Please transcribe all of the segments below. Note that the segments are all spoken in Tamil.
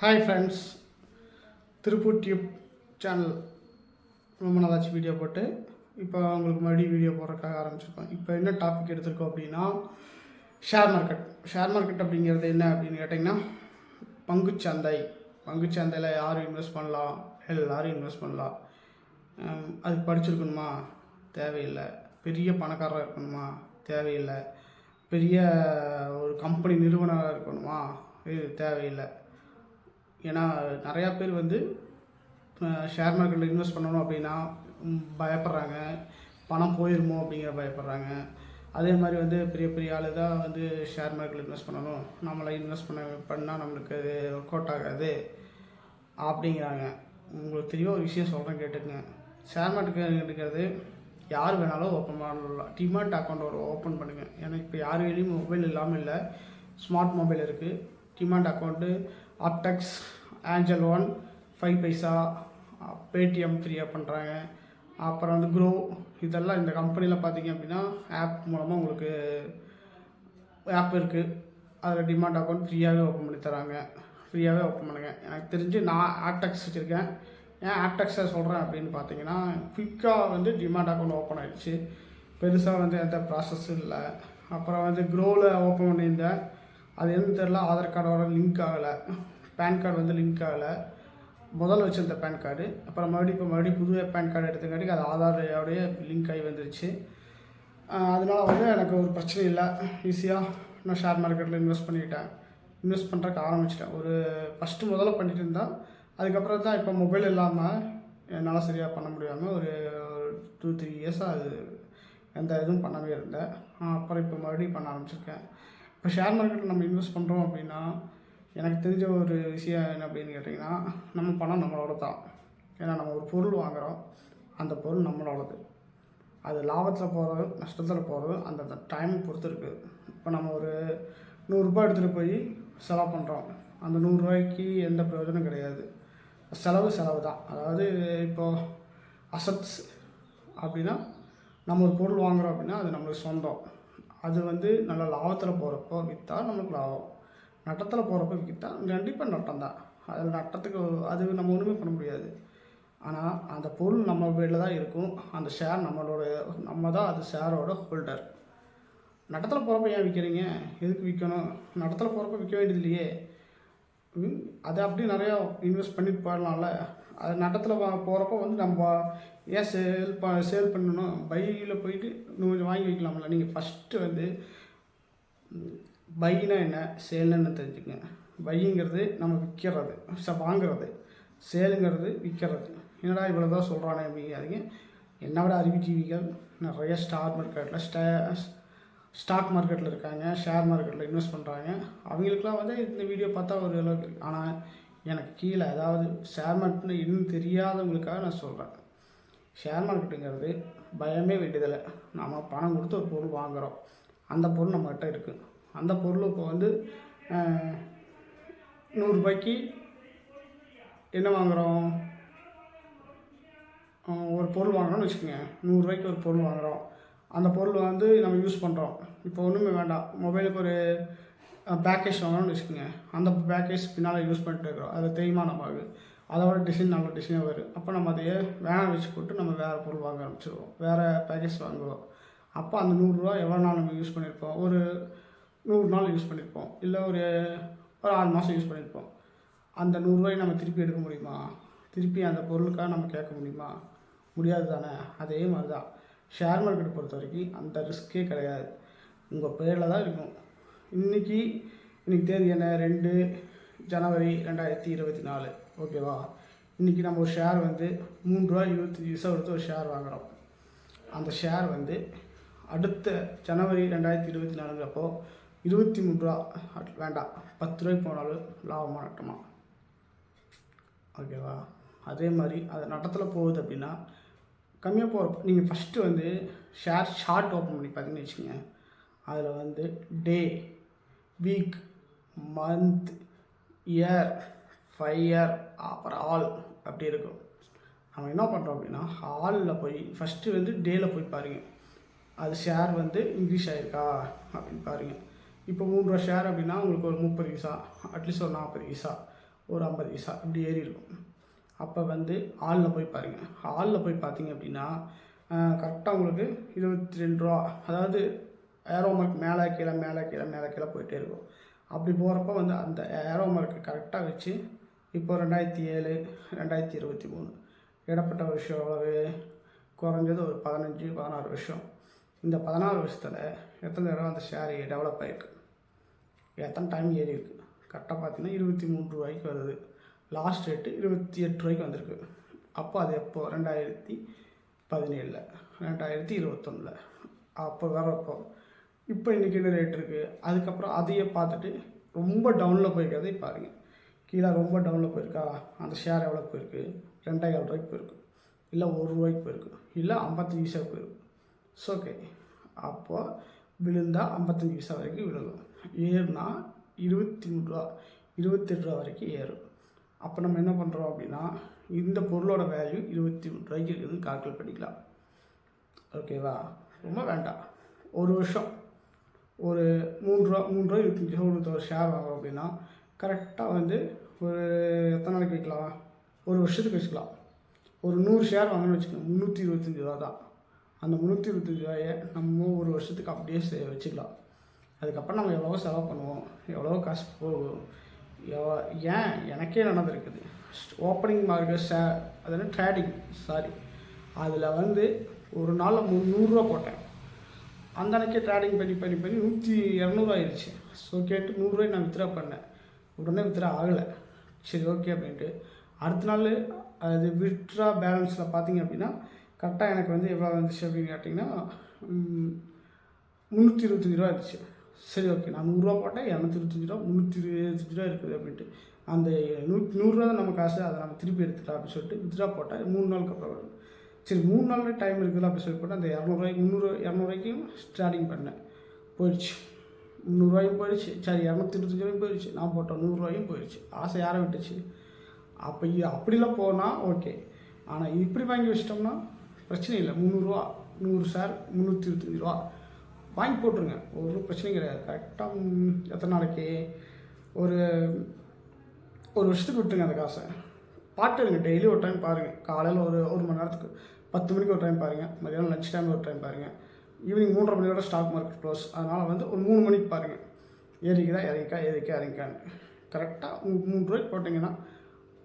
Hi friends Tiruppur tube channel ரொம்ப நல்லாச்சு வீடியோ போட்டு. இப்போ உங்களுக்கு மறுபடியும் வீடியோ போடுறதுக்காக ஆரம்பிச்சிருக்கோம். இப்போ என்ன டாபிக் எடுத்திருக்கோம் அப்படின்னா ஷேர் மார்க்கெட் ஷேர் மார்க்கெட் அப்படிங்கிறது என்ன அப்படின்னு கேட்டிங்கன்னா பங்குச்சந்தை. பங்குச்சந்தையில் யார் இன்வெஸ்ட் பண்ணலாம்? எல்லோரும் இன்வெஸ்ட் பண்ணலாம். அதுக்கு படிச்சிருக்கணுமா? தேவையில்லை. பெரிய பணக்காரராக இருக்கணுமா? தேவையில்லை. பெரிய ஒரு கம்பெனி நிறுவனராக இருக்கணுமா? இது தேவையில்லை. ஏன்னா நிறையா பேர் வந்து ஷேர் மார்க்கெட்டில் இன்வெஸ்ட் பண்ணணும் அப்படின்னா பயப்படுறாங்க. பணம் போயிருமோ அப்படிங்கிற பயப்படுறாங்க. அதே மாதிரி வந்து பெரிய பெரிய ஆளு தான் வந்து ஷேர் மார்க்கெட்டில் இன்வெஸ்ட் பண்ணணும். நம்மளை இன்வெஸ்ட் பண்ண பண்ணால் நம்மளுக்கு அது ஒர்க் அவுட் ஆகாது அப்படிங்கிறாங்க. உங்களுக்கு தெரிய ஒரு விஷயம் சொல்கிறேன் கேட்டுக்கங்க. ஷேர் மார்க்கெட் இருக்கிறது யார் வேணாலும் ஓப்பன் பண்ணலாம். டிமார்ட் அக்கௌண்ட் ஒரு ஓப்பன் பண்ணுங்கள் ஏன்னா இப்போ யார் வேலையும் மொபைல் இல்லாமல் இல்லை. ஸ்மார்ட் மொபைல் இருக்குது டிமார்ட் அக்கௌண்ட்டு ஆப்டெக்ஸ் ஆஞ்சல் ஒன் ஃபைவ் பைசா பேடிஎம் ஃப்ரீயாக பண்ணுறாங்க அப்புறம் வந்து குரோ இதெல்லாம் இந்த கம்பெனியில் பார்த்தீங்க அப்படின்னா ஆப் மூலமாக உங்களுக்கு ஆப் இருக்குது அதில் டிமாண்ட் அக்கௌண்ட் ஃப்ரீயாகவே ஓப்பன் பண்ணி தராங்க. ஃப்ரீயாகவே ஓப்பன் பண்ணுங்கள் எனக்கு தெரிஞ்சு நான் ஆப்டெக்ஸ் வச்சுருக்கேன். ஏன் ஆப்டெக்ஸை சொல்கிறேன் அப்படின்னு பார்த்தீங்கன்னா குயிக்காக வந்து டிமாண்ட் அக்கௌண்ட் ஓப்பன் ஆகிடுச்சு பெருசாக வந்து எந்த ப்ராசஸும் இல்லை. அப்புறம் வந்து க்ரோவில் ஓப்பன் பண்ணியிருந்தேன் அது எதுவும் தெரில ஆதார் கார்டோட லிங்க் ஆகலை. பேன் கார்டு வந்து லிங்க் ஆகலை. முதல்ல வச்சுருந்த பேன் கார்டு அப்புறம் மறுபடியும் இப்போ மறுபடியும் புது பேன் கார்டு எடுத்தங்காட்டி அது ஆதாரோடைய லிங்க் ஆகி வந்துருச்சு. அதனால் அதனால வந்து எனக்கு ஒரு பிரச்சனை இல்லை. ஈஸியாக நான் ஷேர் மார்க்கெட்டில் இன்வெஸ்ட் பண்ணிக்கிட்டேன் இன்வெஸ்ட் பண்ணுறக்கு ஆரம்பிச்சிட்டேன். ஒரு ஃபஸ்ட்டு முதல்ல பண்ணிட்டு இருந்தேன். அதுக்கப்புறம் தான் இப்போ மொபைல் இல்லாமல் என்னால் சரியாக பண்ண முடியாமல் ஒரு டூ த்ரீ இயர்ஸாக அது எந்த இதுவும் பண்ணவே இருந்தேன். அப்புறம் இப்போ மறுபடியும் பண்ண ஆரம்பிச்சிருக்கேன். இப்போ ஷேர் மார்க்கெட்டில் நம்ம இன்வெஸ்ட் பண்ணுறோம் அப்படின்னா எனக்கு தெரிஞ்ச ஒரு விஷயம் என்ன அப்படின்னு கேட்டிங்கன்னா நம்ம பணம் நம்மளோட தான். ஏன்னா நம்ம ஒரு பொருள் வாங்குகிறோம் அந்த பொருள் நம்மளோடது. அது லாபத்தில் போகிறது நஷ்டத்தில் போகிறது அந்த டைம் பொறுத்து இருக்குது இப்போ நம்ம ஒரு நூறுரூபா எடுத்துகிட்டு போய் செலவு பண்ணுறோம் அந்த நூறுரூவாய்க்கு எந்த பிரயோஜனம் கிடையாது. செலவு செலவு தான். அதாவது இப்போது அசட்ஸ் அப்படின்னா நம்ம ஒரு பொருள் வாங்குறோம் அப்படின்னா அது நம்மளுக்கு சொந்தம். அது வந்து நல்ல லாபத்தில் போகிறப்போ விற்றா நம்மளுக்கு லாபம். நட்டத்தில் போகிறப்ப விற்றா கண்டிப்பாக நட்டம் தான். அதில் நட்டத்துக்கு அது நம்ம ஒன்றுமே பண்ண முடியாது. ஆனால் அந்த பொருள் நம்ம பேரில் தான் இருக்கும். அந்த ஷேர் நம்மளோட நம்ம தான் அது ஷேரோட ஹோல்டர் நட்டத்தில் போகிறப்ப ஏன் விற்கிறீங்க எதுக்கு விற்கணும் நட்டத்தில் போகிறப்ப விற்க வேண்டியது இல்லையே. அதை அப்படியே நிறையா இன்வெஸ்ட் பண்ணிட்டு போயிடலாம்ல அது நட்டத்தில் போகிறப்ப வந்து நம்ம ஏன் சேல் ப சேல் பண்ணணும்? பையில் போயிட்டு இன்னும் கொஞ்சம் வாங்கி வைக்கலாம்ல. நீங்கள் ஃபஸ்ட்டு வந்து பைனா என்ன? சேல்னு என்ன தெரிஞ்சுக்கங்க. பைங்கிறது நம்ம விற்கிறது ச வாங்குறது. சேலுங்கிறது விற்கிறது என்னடா இவ்வளோ தான் சொல்கிறானே அப்படிங்காதீங்க. என்ன விட அறிவுஜீவிகள் நிறைய ஸ்டார் மார்க்கெட்டில் ஸ்டே ஸ்டாக் மார்க்கெட்டில் இருக்காங்க. ஷேர் மார்க்கெட்டில் இன்வெஸ்ட் பண்ணுறாங்க அவங்களுக்குலாம் வந்து இந்த வீடியோ பார்த்தா ஒரு அளவுக்கு ஆனால் எனக்கு கீழே அதாவது ஷேர் மார்க்கெட்னு இன்னும் தெரியாதவங்களுக்காக நான் சொல்கிறேன் ஷேர் மார்க்கெட்டுங்கிறது பயமே வேண்டியதில்லை. நம்ம பணம் கொடுத்து ஒரு பொருள் வாங்குகிறோம் அந்த பொருள் நம்மகிட்ட இருக்குது அந்த பொருள் இப்போ வந்து நூறுரூபாய்க்கு என்ன வாங்குகிறோம் ஒரு பொருள் வாங்குறோம்னு வச்சுக்கோங்க. நூறுரூவாய்க்கு ஒரு பொருள் வாங்குகிறோம் அந்த பொருள் வந்து நம்ம யூஸ் பண்ணுறோம் இப்போ ஒன்றுமே வேண்டாம். மொபைலுக்கு ஒரு பேக்கேஜ் வாங்கணும்னு வச்சுக்கோங்க. அந்த பேக்கேஜ் பின்னால் யூஸ் பண்ணிட்டு இருக்கிறோம். அது தேய்மானம் நமக்கு அதோட டிசைன் நல்ல டிசைனாக வரும் அப்போ நம்ம அதையே வேணாம் வச்சு போட்டு நம்ம வேறு பொருள் வாங்க ஆரம்பிச்சிடுவோம் வேறு பேக்கேஜ் வாங்குவோம். அப்போ அந்த நூறுரூவா எவ்வளோ நாள் நம்ம யூஸ் பண்ணியிருப்போம் ஒரு நூறு நாள் யூஸ் பண்ணியிருப்போம் இல்லை ஒரு ஒரு ஆறு மாதம் யூஸ் பண்ணியிருப்போம் அந்த நூறுரூவாயை நம்ம திருப்பி எடுக்க முடியுமா? திருப்பி அந்த பொருளுக்காக நம்ம கேட்க முடியுமா? முடியாது தானே. அதே மாதிரி தான் ஷேர் மார்க்கெட்டை பொறுத்த வரைக்கும் அந்த ரிஸ்க்கே கிடையாது. உங்கள் பேரில் தான் இருக்கும். இன்றைக்கி இன்றைக்கி தேதி என்ன? ரெண்டு ஜனவரி ரெண்டாயிரத்தி இருபத்தி நாலு. ஓகேவா இன்றைக்கி நம்ம ஒரு ஷேர் வந்து மூணு ரூபா இருபத்தஞ்சி பைசா கொடுத்து ஒரு ஷேர் வாங்குகிறோம் அந்த ஷேர் வந்து அடுத்த ஜனவரி ரெண்டாயிரத்தி இருபத்தி நாலுங்கிறப்போ இருபத்தி மூணு ரூபா அட்- வேண்டாம். பத்து ரூபாய்க்கு போனாலும் லாபமாக நட்டமா ஓகேவா அதே மாதிரி அது நட்டத்தில் போகுது அப்படின்னா கம்மியாக போகிற நீங்கள் ஃபஸ்ட்டு வந்து ஷேர் ஷார்ட் ஓப்பன் பண்ணி பார்த்தீங்கன்னு வச்சுக்கோங்க. அதில் வந்து day week month year five year அப்புறம் ஆல் அப்படி இருக்கும். நம்ம என்ன பண்ணுறோம் அப்படின்னா ஹாலில் போய் ஃபஸ்ட்டு வந்து டேயில் போய் பாருங்கள் அது ஷேர் வந்து இன்க்ரீஸ் ஆகிருக்கா அப்படின்னு பாருங்கள் இப்போ மூணு ரூபா ஷேர் அப்படின்னா உங்களுக்கு ஒரு முப்பது பைசா அட்லீஸ்ட் ஒரு நாற்பது பைசா ஒரு ஐம்பது பைசா இப்படி ஏறி இருக்கும். அப்போ வந்து ஹாலில் போய் பாருங்கள் ஹாலில் போய் பார்த்தீங்க அப்படின்னா கரெக்டாக உங்களுக்கு இருபத்தி ரெண்டு ரூபா அதாவது ஏரோ மார்க் மேலே கீழே மேலே கீழே மேலே கீழே போயிட்டே இருக்கும். அப்படி போகிறப்ப வந்து அந்த ஏரோ மார்க்கை கரெக்டாக வச்சு இப்போ ரெண்டாயிரத்தி ஏழு ரெண்டாயிரத்தி இருபத்தி மூணு. இடப்பட்ட வருஷம் எவ்வளவு குறைஞ்சது ஒரு பதினஞ்சு பதினாறு வருஷம். இந்த பதினாறு வருஷத்தில் எத்தனை தடவை அந்த ஷேர் டெவலப் ஆகிருக்கு எத்தனை டைம் ஏறி இருக்கு? கரெக்டாக பார்த்தீங்கன்னா இருபத்தி மூணு ரூபாய்க்கு வருது. லாஸ்ட் ரேட்டு இருபத்தி எட்டு ரூபாய்க்கு வந்திருக்கு. அப்போ அது எப்போ? ரெண்டாயிரத்தி பதினேழில். ரெண்டாயிரத்தி இருபத்தொன்னில். அப்போ வரப்போ இப்போ இன்றைக்கி என்ன ரேட் இருக்குது அதுக்கப்புறம் அதையே பார்த்துட்டு ரொம்ப டவுனில் போயிருக்கிறதை பாருங்கள் கீழே ரொம்ப டவுனில் போயிருக்கா? அந்த ஷேர் எவ்வளோ போயிருக்கு? ரெண்டாயிரம் ரூபாய்க்கு போயிருக்கு. இல்லை ஒரு ரூபாய்க்கு போயிருக்கு. இல்லை ஐம்பத்தஞ்சு பைசா போயிருக்கு. ஸோ ஓகே அப்போ விழுந்தால் ஐம்பத்தஞ்சு பைசா வரைக்கும் விழுகும். ஏறுனா இருபத்தி மூணு ரூபா இருபத்தெட்டு ரூபா வரைக்கும் ஏறும். அப்போ நம்ம என்ன பண்ணுறோம் அப்படின்னா இந்த பொருளோட வேல்யூ இருபத்தி மூணு ரூபாய்க்கு இருக்குதுன்னு கால்குலேட் பண்ணிக்கலாம். ஓகேவா ரொம்ப வேண்டாம். ஒரு வருஷம். ஒரு மூன்றுரூவா ரூபா மூணு ரூபா இருபத்தஞ்சி ரூபா ஒரு ஷேர் வாங்குறோம் அப்படின்னா கரெக்டாக வந்து ஒரு எத்தனை நாளைக்கு வைக்கலாம்? ஒரு வருஷத்துக்கு வச்சுக்கலாம். ஒரு நூறு ஷேர் வாங்கணும்னு வச்சுக்கோங்க. முந்நூற்றி இருபத்தஞ்சி ரூபா தான். அந்த முந்நூற்றி இருபத்தஞ்சி ரூபாயை நம்ம ஒரு வருஷத்துக்கு அப்படியே சே வச்சுக்கலாம். அதுக்கப்புறம் நம்ம எவ்வளவோ செலவு பண்ணுவோம். எவ்வளோ காசு போகும். எவ்வளோ ஏன்? எனக்கே நடந்திருக்குது ஓப்பனிங் மார்க்கெட் ஷேர் அது என்ன ட்ரேடிங் சாரி அதில் வந்து ஒரு நாளில் முந்நூறுரூவா போட்டேன். அந்த அன்றைக்கே ட்ரேடிங் பண்ணி பண்ணி பண்ணி நூற்றி இரநூறுவா ஆயிடுச்சு ஸோ கேட்டு நூறுரூவாய் நான் வித்ரா பண்ணேன். உடனே வித்ரா ஆகலை. சரி ஓகே அப்படின்ட்டு. அடுத்த நாள் அது வித்ரா பேலன்ஸில் பார்த்தீங்க அப்படின்னா கரெக்டாக எனக்கு வந்து எவ்வளோ வந்துச்சு அப்படின்னு கேட்டிங்கன்னா முந்நூற்றி இருபத்தஞ்சி ரூபா இருந்துச்சு. சரி ஓகே நான் நூறுரூவா போட்டேன் இரநூத்தி இருபத்தஞ்சி ரூபா முந்நூற்றி இருபத்தஞ்சி ரூபா இருக்குது அப்படின்ட்டு. அந்த நூற்றி நூறுரூவா தான் நம்ம காசு அதை நம்ம திருப்பி எடுத்துக்கலாம் அப்படின்னு சொல்லிட்டு வித்ரா போட்டேன். மூணு நாளுக்கு அப்புறம் சரி மூணு நாள் டைம் இருக்குல்ல அப்படி சொல்லி போட்டு அந்த இரநூறுவாய்க்கு முந்நூறு இரநூறுவாய்க்கும் ஸ்டார்டிங் பண்ணேன். போயிடுச்சு. முந்நூறுவாயும் போயிடுச்சு. சரி இரநூத்தி இருபத்தஞ்சி போயிடுச்சு. நான் போட்டேன் நூறுரூவாயும் போயிடுச்சு. ஆசை யாரை விட்டுச்சு? அப்போ அப்படிலாம் போனால் ஓகே ஆனால் இப்படி வாங்கி வச்சிட்டோம்னா பிரச்சனை இல்லை. முந்நூறுரூவா நூறு சார் முந்நூற்றி இருபத்தஞ்சி ரூபா. வாங்கி போட்டுருங்க. ஒரு பிரச்சனையும் கிடையாது. கரெக்டாக எத்தனை நாளைக்கு? ஒரு ஒரு வருஷத்துக்கு விட்டுருங்க அந்த காசை. பாட்டுருங்க டெய்லி ஒரு டைம் பாருங்கள் காலையில் ஒரு ஒரு மணி நேரத்துக்கு பத்து மணிக்கு ஒரு டைம் பாருங்கள் மதியானம் லஞ்ச் டைம் ஒரு டைம் பாருங்கள் ஈவினிங் மூன்றரை மணியோட ஸ்டாக் மார்க்கெட் க்ளோஸ் அதனால் வந்து ஒரு மூணு மணிக்கு பாருங்கள் ஏறிக்குதா இறங்கிக்கா ஏறிக்கா இறங்கிக்கான்னு. கரெக்டாக உங்களுக்கு மூணு ரூபாய்க்கு போட்டிங்கன்னா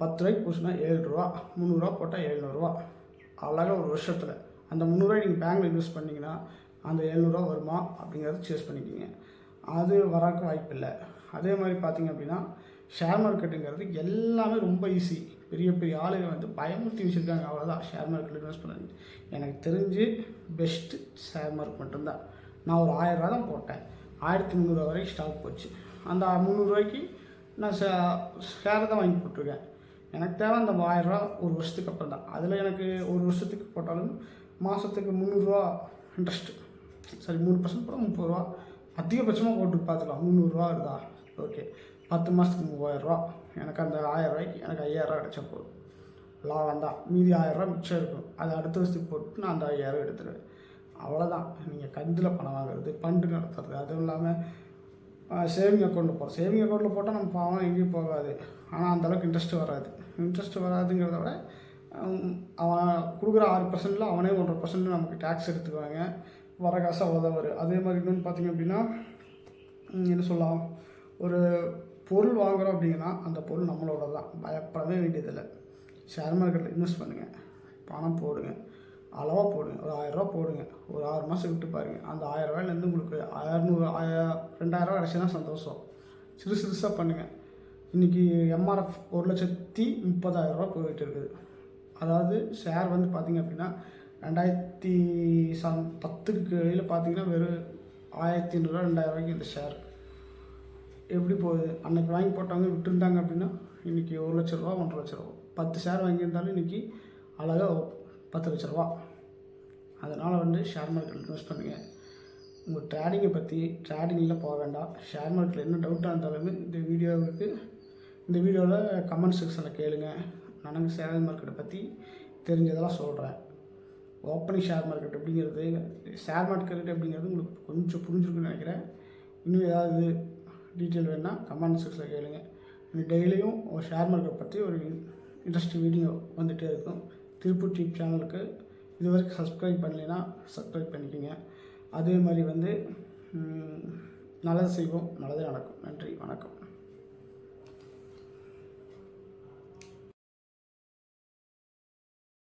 பத்து ரூபாய்க்கு போச்சுன்னா ஏழு ரூபா முந்நூறுரூவா போட்டால் எழுநூறுவா அழகாக ஒரு வருஷத்தில். அந்த முந்நூறுரூவா நீங்கள் பேங்க்கில் இன்வெஸ்ட் பண்ணிங்கன்னா அந்த எழுநூறுவா வருமா அப்படிங்கிறத சேஸ் பண்ணிக்கிங்க. அது வராக்க வாய்ப்பு இல்லை அதே மாதிரி பார்த்தீங்க அப்படின்னா ஷேர் மார்க்கெட்டுங்கிறது எல்லாமே ரொம்ப ஈஸி பெரிய பெரிய ஆளுங்க வந்து பயமுறுத்தி வச்சுருக்காங்க. அவ்வளோதான் ஷேர் மார்க்கெட்டில் இன்வெஸ்ட் பண்ணது. எனக்கு தெரிஞ்சு பெஸ்ட்டு ஷேர் மார்க் மட்டும்தான். நான் ஒரு ஆயிரரூவா தான் போட்டேன். ஆயிரத்தி முந்நூறுரூவா வரைக்கும் ஸ்டாக் போச்சு. அந்த முந்நூறுரூவாய்க்கு நான் ஷேர் தான் வாங்கி போட்டிருக்கேன். எனக்கு தேவை அந்த ஆயிரரூவா ஒரு வருஷத்துக்கு அப்புறம் தான். அதில் எனக்கு ஒரு வருஷத்துக்கு போட்டாலும் மாதத்துக்கு முந்நூறுரூவா இன்ட்ரெஸ்ட்டு சரி மூணு பர்சன்ட் போட முப்பது ரூபா. அதிகபட்சமாக போட்டு பார்த்துக்கலாம். முந்நூறுரூவா வருதா? ஓகே பத்து மாதத்துக்கு மூவாயிரரூவா. எனக்கு அந்த ஆயரூவாய்க்கு எனக்கு ஐயாயிரரூவா கிடச்சா போதும். லாபம் தான். மீதி ஆயிரரூவா மிச்சம் இருக்கும். அதை அடுத்த வருஷத்துக்கு போட்டு நான் அந்த ஐயாயிரம் எடுத்துருவேன். அவ்வளோதான் நீங்கள் கந்தில் பணம் வாங்குறது பண்டு நடத்துறது அதுவும் இல்லாமல் சேவிங் அக்கௌண்ட்டில் போகிறோம் சேவிங் அக்கௌண்ட்டில் போட்டால் நம்ம பாவம் எங்கேயும் போகாது. ஆனால் அந்தளவுக்கு இன்ட்ரெஸ்ட் வராது. இன்ட்ரெஸ்ட் வராதுங்கிறத விட அவன் கொடுக்குற ஆறு பர்சன்டில் அவனே ஒன்றரை பர்சன்ட் நமக்கு டேக்ஸ் எடுத்துக்குவாங்க. வர காசு அவ்வளோதான் வரும். அதே மாதிரி இன்னொன்று பார்த்திங்க அப்படின்னா என்ன சொல்லலாம்? ஒரு பொருள் வாங்குகிறோம் அப்படின்னா அந்த பொருள் நம்மளோட தான். பயப்படவே வேண்டியதில்லை. ஷேர் மார்க்கெட்டில் இன்வெஸ்ட் பண்ணுங்கள் பணம் போடுங்க. அளவாக போடுங்க. ஒரு ஆயிரரூவா போடுங்க. ஒரு ஆறு மாதம் விட்டு பாருங்கள் அந்த ஆயிரரூவாயிலேருந்து உங்களுக்கு அறநூறு ஆய ரெண்டாயிரரூவா கிடச்சினா சந்தோஷம். சிறு சிறுசாக பண்ணுங்கள் இன்றைக்கி எம்ஆர்எஃப் ஒரு லட்சத்தி முப்பதாயிரரூவா போயிட்டு இருக்குது. அதாவது ஷேர் வந்து பார்த்திங்க அப்படின்னா ரெண்டாயிரத்தி சம் பத்துக்கு கீழே பார்த்தீங்கன்னா வெறும் ஆயிரத்தி ஐநூறுரூவா ரெண்டாயிரம் ரூபாய்க்கு இந்த ஷேர் எப்படி போகுது? அன்னைக்கு வாங்கி போட்டவங்க விட்டுருந்தாங்க அப்படின்னா இன்றைக்கி ஒரு லட்ச ரூபா ஒன்றரை லட்ச ரூபா. பத்து ஷேர் வாங்கியிருந்தாலும் இன்றைக்கி அழகாக பத்து லட்ச ரூபா. அதனால் வந்து ஷேர் மார்க்கெட் இன்வெஸ்ட் பண்ணுங்கள் உங்கள் ட்ரேடிங்கை பற்றி ட்ரேடிங்கில் போக வேண்டாம். ஷேர் மார்க்கெட்டில் என்ன டவுட்டாக இருந்தாலுமே இந்த வீடியோவுக்கு இந்த வீடியோவில் கமெண்ட் செக்ஷனில் கேளுங்க. நான் ஷேர் மார்க்கெட்டை பற்றி தெரிஞ்சதெல்லாம் சொல்கிறேன் ஓப்பனிங் ஷேர் மார்க்கெட் அப்படிங்கிறது ஷேர் மார்க்கெட் அப்படிங்கிறது உங்களுக்கு கொஞ்சம் புரிஞ்சிருக்குன்னு நினைக்கிறேன். இன்னும் ஏதாவது டீட்டெயில் வேணால் கமெண்ட் செக்ஷனில் கேளுங்க. டெய்லியும் ஷேர் மார்க்கெட் பற்றி ஒரு இன்ட்ரெஸ்டிங் வீடியோ வந்துகிட்டே இருக்கும். திருப்பூர் டியூப் சேனலுக்கு இது வரைக்கும் சப்ஸ்கிரைப் பண்ணலைன்னா சப்ஸ்கிரைப் பண்ணிக்கோங்க. அதே மாதிரி வந்து நல்லது செய்வோம் நல்லதே நடக்கும். நன்றி வணக்கம்.